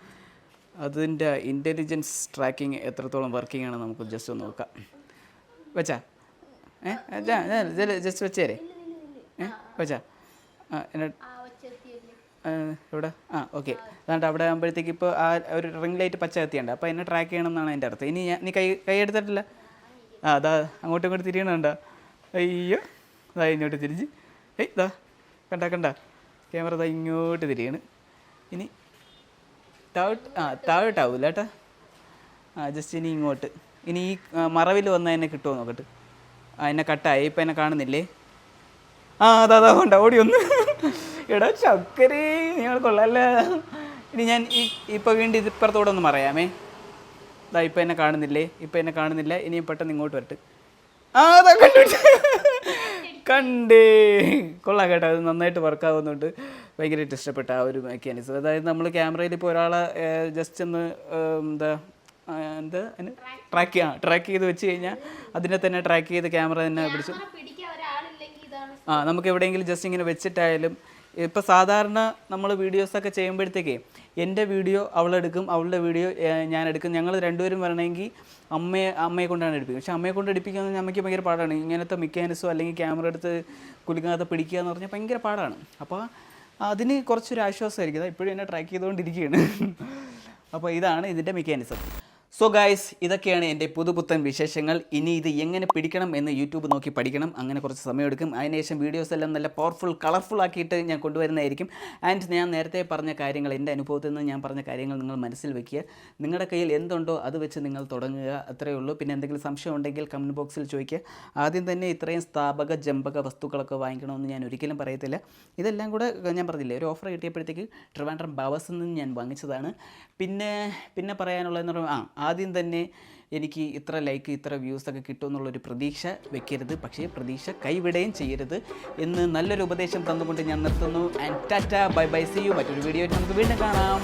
അതിന്റെ ഇന്റലിജൻസ് ട്രാക്കിംഗ് എത്രത്തോളം വർക്കിംഗ് ആണ് നമുക്ക് ജസ്റ്റ് ഒന്ന് നോക്കാം. വെച്ചാ? ഏ ജസ്റ്റ് വെച്ചേരെ. ഏ വെച്ചാ? എന്നെ ആ, എവിടെ? ആ ഓക്കെ അതുകൊണ്ട് അവിടെ ആകുമ്പോഴത്തേക്ക് ഇപ്പോൾ ആ ഒരു റിംഗ് ലൈറ്റ് പച്ച കത്തിയുണ്ട്. അപ്പോൾ എന്നെ ട്രാക്ക് ചെയ്യണം എന്നാണ് എന്റെ അർത്ഥം. ഇനി ഞാൻ നീ കൈ കൈ എടുത്തിട്ടില്ല? ആ അതാ അങ്ങോട്ടും ഇങ്ങോട്ട് തിരിയണുണ്ടോ? അയ്യോ അതാ ഇങ്ങോട്ട് തിരിച്ച് ഏയ് ഇതാ കണ്ട കണ്ട. ക്യാമറ ഇതാ ഇങ്ങോട്ട് തിരിയാണ്. ഇനി താഴോട്ട് ആ താഴോട്ടാവൂല കേട്ടോ. ആ ജസ്റ്റ് ഇനി ഇങ്ങോട്ട്. ഇനി ഈ മറവിൽ വന്നാൽ എന്നെ കിട്ടുമോ നോക്കട്ടെ. ആ എന്നെ കട്ടായി ഇപ്പം എന്നെ കാണുന്നില്ലേ? ആ അതാ അതാ കൊണ്ട ഓടി ഒന്ന് എടാ ചക്കരി നിങ്ങൾ കൊള്ളാല്ല ഇനി ഞാൻ ഈ ഇപ്പോൾ വീണ്ടും ഇതിപ്പുറത്തോടെ ഒന്ന് പറയാമേ. ഇതാ ഇപ്പം എന്നെ കാണുന്നില്ലേ? ഇപ്പം എന്നെ കാണുന്നില്ല. ഇനിയും പെട്ടെന്ന് ഇങ്ങോട്ട് വരട്ടെ. ആ അതാ കണ്ടു. കണ്ടേ. കൊള്ളാം കേട്ടോ. അത് നന്നായിട്ട് വർക്കാവുന്നുണ്ട് ഭയങ്കരമായിട്ട് ഇഷ്ടപ്പെട്ട ആ ഒരു മെക്കാനിസം അതായത് നമ്മൾ ക്യാമറയിൽ ഇപ്പോൾ ഒരാളെ ജസ്റ്റ് ഒന്ന് എന്താ എന്താ? ട്രാക്ക് ചെയ്യാം. ട്രാക്ക് ചെയ്ത് വെച്ച് കഴിഞ്ഞാൽ അതിനെ തന്നെ ട്രാക്ക് ചെയ്ത് ക്യാമറ തന്നെ പിടിച്ചു ആ നമുക്ക് എവിടെയെങ്കിലും ജസ്റ്റ് ഇങ്ങനെ വെച്ചിട്ടായാലും ഇപ്പോൾ സാധാരണ നമ്മൾ വീഡിയോസൊക്കെ ചെയ്യുമ്പോഴത്തേക്കേ എന്റെ വീഡിയോ അവളെടുക്കും അവളുടെ വീഡിയോ ഞാൻ എടുക്കും. ഞങ്ങൾ രണ്ടുപേരും വരണമെങ്കിൽ അമ്മയെ അമ്മയെ കൊണ്ടാണ് എടുപ്പിക്കുക. പക്ഷേ അമ്മയെ കൊണ്ട് എടുപ്പിക്കുക എന്ന് അമ്മയ്ക്ക് ഭയങ്കര പാടാണ്. ഇങ്ങനത്തെ മെക്കാനിസോ അല്ലെങ്കിൽ ക്യാമറ എടുത്ത് കുലുങ്ങാതെ പിടിക്കുക എന്ന് പറഞ്ഞാൽ ഭയങ്കര പാടാണ്. അപ്പോൾ അതിന് കുറച്ചൊരു ആശ്വാസമായിരിക്കും. ഇപ്പോഴും എന്നെ ട്രാക്ക് ചെയ്തുകൊണ്ടിരിക്കുകയാണ്. അപ്പോൾ ഇതാണ് ഇതിന്റെ മെക്കാനിസം സോ ഗായ്സ് ഇതൊക്കെയാണ് എന്റെ പുതുപുത്തൻ വിശേഷങ്ങൾ. ഇനി ഇത് എങ്ങനെ പിടിക്കണം എന്ന് യൂട്യൂബ് നോക്കി പഠിക്കണം. അങ്ങനെ കുറച്ച് സമയമെടുക്കും. അതിനുശേഷം വീഡിയോസ് എല്ലാം നല്ല പവർഫുൾ കളർഫുൾ ആക്കിയിട്ട് ഞാൻ കൊണ്ടുവരുന്നതായിരിക്കും. ആൻഡ് ഞാൻ നേരത്തെ പറഞ്ഞ കാര്യങ്ങൾ എന്റെ അനുഭവത്തിൽ നിന്ന് ഞാൻ പറഞ്ഞ കാര്യങ്ങൾ നിങ്ങൾ മനസ്സിൽ വെക്കുക. നിങ്ങളുടെ കയ്യിൽ എന്തുണ്ടോ അത് വെച്ച് നിങ്ങൾ തുടങ്ങുക. അത്രയേ ഉള്ളൂ. പിന്നെ എന്തെങ്കിലും സംശയം ഉണ്ടെങ്കിൽ കമന്റ് ബോക്സിൽ ചോദിക്കുക. ആദ്യം തന്നെ ഇത്രയും സ്ഥാപക ജമ്പക വസ്തുക്കളൊക്കെ വാങ്ങിക്കണമെന്ന് ഞാൻ ഒരിക്കലും പറയത്തില്ല. ഇതെല്ലാം കൂടെ ഞാൻ പറഞ്ഞില്ലേ ഒരു ഓഫർ കിട്ടിയപ്പോഴത്തേക്ക് ട്രിവാൻഡ്രം ബവേഴ്സിൽ നിന്ന് ഞാൻ വാങ്ങിച്ചതാണ്. പിന്നെ പിന്നെ പറയാനുള്ളതെന്ന് പറയുമ്പോൾ ആ ആദ്യം തന്നെ എനിക്ക് ഇത്ര ലൈക്ക് ഇത്ര വ്യൂസ് ഒക്കെ കിട്ടുമെന്നുള്ളൊരു പ്രതീക്ഷ വെക്കരുത്. പക്ഷേ പ്രതീക്ഷ കൈവിടുകയും ചെയ്യരുത് എന്ന് നല്ലൊരു ഉപദേശം തന്നുകൊണ്ട് ഞാൻ നിർത്തുന്നു. And tata bye bye see you മറ്റൊരു വീഡിയോ നമുക്ക് വീണ്ടും കാണാം.